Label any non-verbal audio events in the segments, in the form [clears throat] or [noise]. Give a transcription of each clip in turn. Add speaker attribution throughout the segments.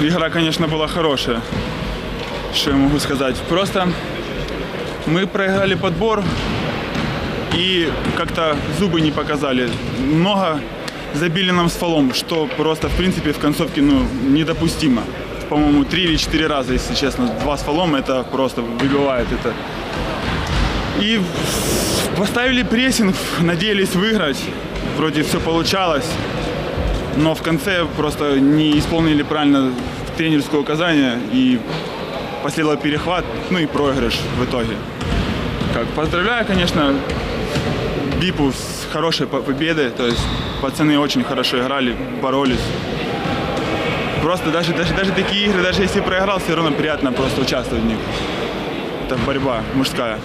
Speaker 1: игра, конечно, была хорошая. Что я могу сказать? Просто мы проиграли подбор и как-то зубы не показали. Много забили нам с фолом, что просто, в принципе, в концовке ну, недопустимо. По-моему, три или четыре раза, если честно. Два с фолом, это просто выбивает это. И поставили прессинг, надеялись выиграть. Вроде все получалось. Но в конце просто не исполнили правильно тренерское указание и последовал перехват, ну и проигрыш в итоге. Как, поздравляю, конечно, Бипу с хорошей по- победой. То есть пацаны очень хорошо играли, боролись. Просто даже, даже, даже такие игры, даже если проиграл, все равно приятно просто участвовать в них. Это борьба мужская.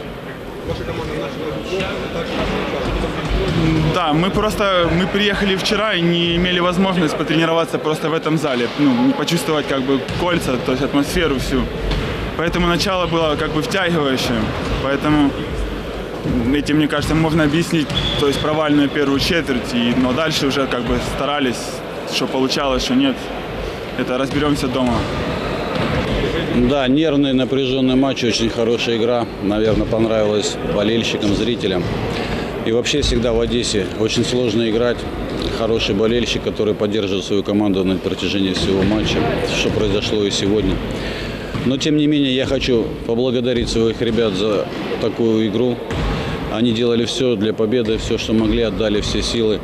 Speaker 1: Да, мы просто мы приехали вчера и не имели возможность потренироваться просто в этом зале, ну, почувствовать как бы кольца, то есть атмосферу всю. Поэтому начало было как бы втягивающее. Поэтому этим, мне кажется, можно объяснить, то есть провальную первую четверть, и, но дальше уже как бы старались, что получалось, что нет. Это разберемся дома.
Speaker 2: Да, нервный, напряженный матч, очень хорошая игра. Наверное, понравилась болельщикам, зрителям. И вообще всегда в Одессе очень сложно играть. Хороший болельщик, который поддерживает свою команду на протяжении всего матча, что произошло и сегодня. Но тем не менее я хочу поблагодарить своих ребят за такую игру. Они делали все для победы, все, что могли, отдали все силы.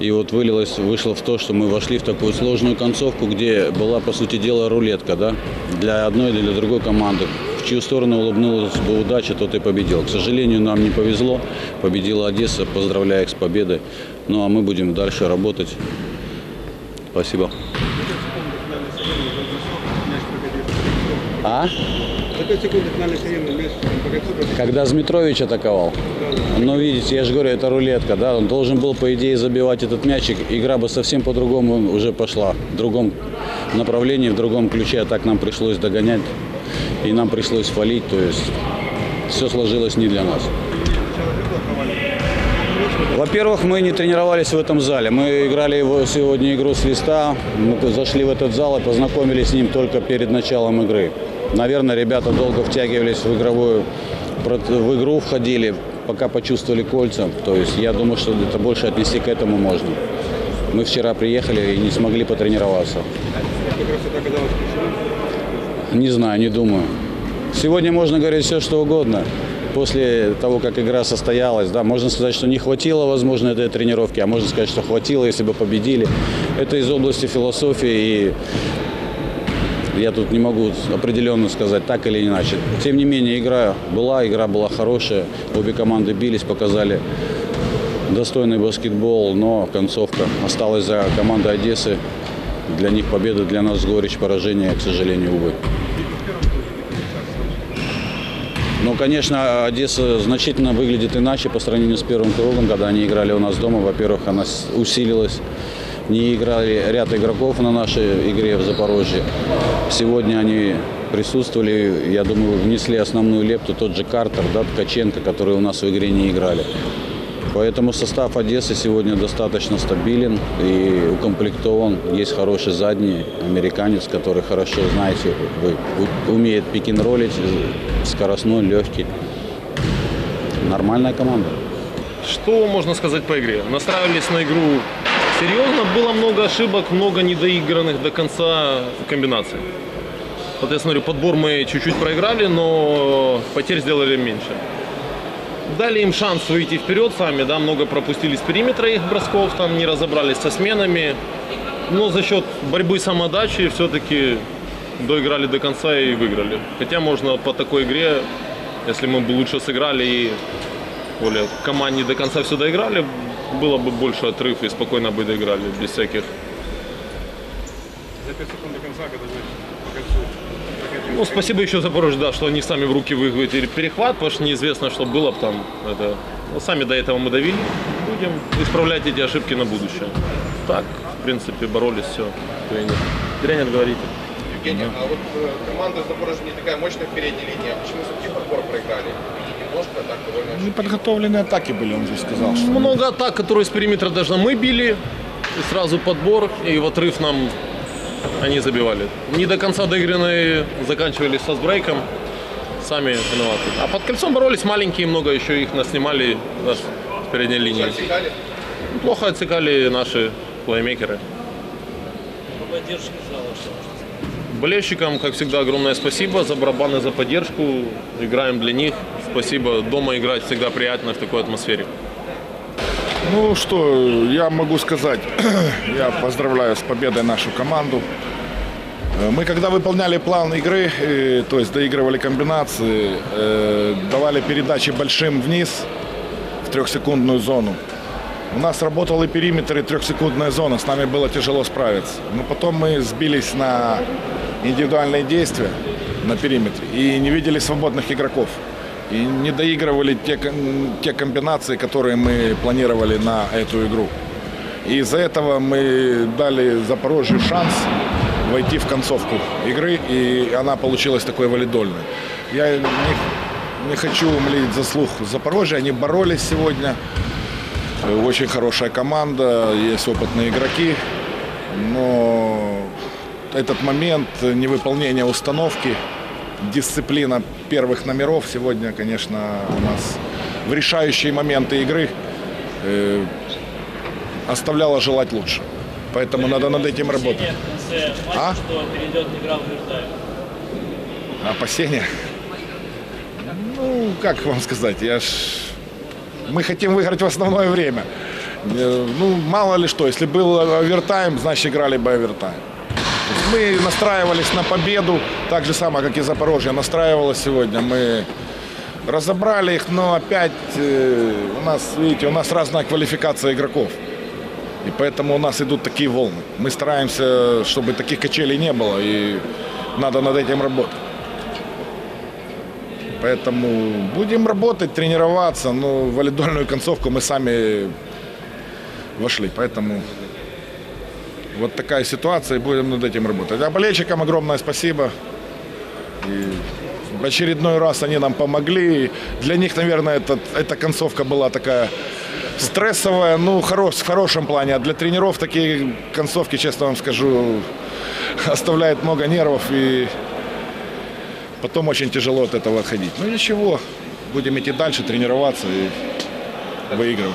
Speaker 2: И вот вылилось, вышло в то, что мы вошли в такую сложную концовку, где была, по сути дела, рулетка, да, для одной или для другой команды. В чью сторону улыбнулась бы удача, тот и победил. К сожалению, нам не повезло. Победила Одесса, поздравляю их с победой. Ну а мы будем дальше работать. Спасибо. А?
Speaker 3: За 5 секунд финальной середины мяч.
Speaker 2: Когда Змитрович атаковал. Ну, видите, я же говорю, это рулетка, да, он должен был, по идее, забивать этот мячик. Игра бы совсем по-другому уже пошла, в другом направлении, в другом ключе, а так нам пришлось догонять, и нам пришлось фалить, то есть все сложилось не для нас. Во-первых, мы не тренировались в этом зале. Мы играли его сегодня игру с листа. Мы зашли в этот зал и познакомились с ним только перед началом игры. Наверное, ребята долго втягивались в игровую в игру входили, пока почувствовали кольца. То есть я думаю, что это больше отнести к этому можно. Мы вчера приехали и не смогли потренироваться. Не знаю, не думаю. Сегодня можно говорить все, что угодно. После того, как игра состоялась, да, можно сказать, что не хватило, возможно, этой тренировки, а можно сказать, что хватило, если бы победили. Это из области философии, и я тут не могу определенно сказать так или иначе. Тем не менее, игра была, игра была хорошая, обе команды бились, показали достойный баскетбол, но концовка осталась за командой Одессы. Для них победа, для нас горечь поражения, к сожалению, увы. Ну, конечно, Одесса значительно выглядит иначе по сравнению с первым кругом, когда они играли у нас дома. Во-первых, она усилилась. Не играли ряд игроков на нашей игре в Запорожье. Сегодня они присутствовали, я думаю, внесли основную лепту тот же Картер, да, Ткаченко, которые у нас в игре не играли. Поэтому состав Одессы сегодня достаточно стабилен и укомплектован. Есть хороший задний американец, который хорошо, знаете, вы, умеет пикин-ролить, скоростной, легкий. Нормальная команда.
Speaker 4: Что можно сказать по игре? Настраивались на игру серьезно, было много ошибок, много недоигранных до конца комбинаций. Вот я смотрю, подбор мы чуть-чуть проиграли, но потерь сделали меньше. Дали им шанс выйти вперед сами, да, много пропустили с периметра их бросков, там не разобрались со сменами. Но за счет борьбы самодачи все-таки доиграли до конца и выиграли. Хотя можно по такой игре, если мы бы лучше сыграли и более команде до конца все доиграли, было бы больше отрыв и спокойно бы доиграли, без всяких.
Speaker 3: За 5 секунд до конца, когда по.
Speaker 4: Ну, спасибо еще Запорожье, да, что они сами в руки выхватили перехват, потому что неизвестно, что было бы там. Это... Ну, сами до этого мы давили. Будем исправлять эти ошибки на будущее. Так, в принципе, боролись, все. Тренер. Тренер, говорите.
Speaker 5: Евгений, а вот э, команда Запорожья не такая мощная в передней линии, а почему все-таки подбор проиграли? Немножко, так, довольно
Speaker 6: Неподготовленные атаки были, он же сказал. Что
Speaker 4: Много атак, которые с периметра даже мы били. И сразу подбор, и в отрыв нам они забивали. Не до конца доигранные заканчивались со сбрейком, сами виноваты. А под кольцом боролись маленькие много, еще их наснимали да, с передней линии.
Speaker 5: Отсекали?
Speaker 4: Плохо отсекали наши плеймейкеры. Болельщикам, как всегда, огромное спасибо за барабаны, за поддержку. Играем для них. Спасибо. Дома играть всегда приятно в такой атмосфере.
Speaker 6: Ну что, я могу сказать, [clears throat] я поздравляю с победой нашу команду. Э, Мы когда выполняли план игры, э, то есть доигрывали комбинации, э, давали передачи большим вниз в трехсекундную зону. У нас работал и периметр, и трехсекундная зона. С нами было тяжело справиться. Но потом мы сбились на индивидуальные действия на периметре и не видели свободных игроков. И не доигрывали те, те комбинации, которые мы планировали на эту игру. И из-за этого мы дали Запорожью шанс войти в концовку игры, и она получилась такой валидольной. Я не, не хочу умлить заслуг Запорожья, они боролись сегодня. Очень хорошая команда, есть опытные игроки, но этот момент невыполнения установки, дисциплина первых номеров сегодня, конечно, у нас в решающие моменты игры э, оставляла желать лучше. Поэтому надо над этим работать. А? Опасения? Ну, как вам сказать, я ж... Мы хотим выиграть в основное время. Э, Ну, мало ли что, если был овертайм, значит играли бы овертайм. Мы настраивались на победу, так же самое, как и Запорожье настраивалось сегодня. Мы разобрали их, но опять э, у нас, видите, у нас разная квалификация игроков. И поэтому у нас идут такие волны. Мы стараемся, чтобы таких качелей не было, и надо над этим работать. Поэтому будем работать, тренироваться, но валидольную концовку мы сами вошли. Поэтому вот такая ситуация, и будем над этим работать. А болельщикам огромное спасибо. И в очередной раз они нам помогли. Для них, наверное, этот, эта концовка была такая стрессовая, ну, хорош, в хорошем плане. А для тренеров такие концовки, честно вам скажу, [laughs] оставляют много нервов и потом очень тяжело от этого отходить. Ну ничего, будем идти дальше, тренироваться и выигрывать.